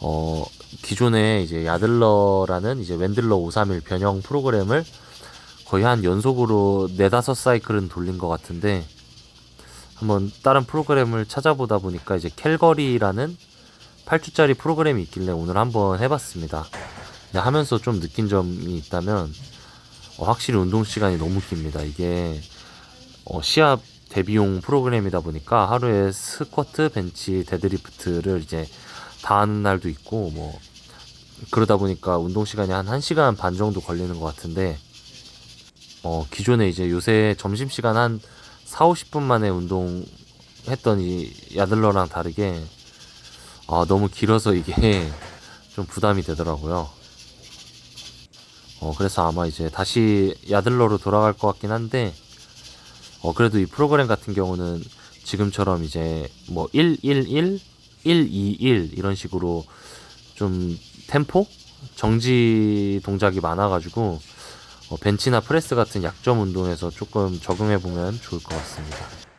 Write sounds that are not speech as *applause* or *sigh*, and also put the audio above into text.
어, 기존에 이제 야들러라는 이제 웬들러 531 변형 프로그램을 거의 한 연속으로 네다섯 사이클은 돌린 것 같은데 한번 다른 프로그램을 찾아보다 보니까 이제 캘거리라는 8주짜리 프로그램이 있길래 오늘 한번 해봤습니다. 하면서 좀 느낀 점이 있다면 어, 확실히 운동 시간이 너무 깁니다. 이게 어, 시합 대비용 프로그램이다 보니까 하루에 스쿼트, 벤치, 데드리프트를 이제 다 하는 날도 있고 뭐 그러다 보니까 운동 시간이 한 1시간 반 정도 걸리는 것 같은데 어 기존에 이제 요새 점심 시간 한 4, 50분 만에 운동 이 야들러랑 다르게 아 너무 길어서 이게 *laughs* 좀 부담이 되더라고요. 어 그래서 아마 이제 다시 야들러로 돌아갈 것 같긴 한데 어 그래도 이 프로그램 같은 경우는 지금처럼 이제 뭐 111, 121 이런 식으로 좀 템포 정지 동작이 많아가지고 어, 벤치나 프레스 같은 약점 운동에서 조금 적용해 보면 좋을 것 같습니다.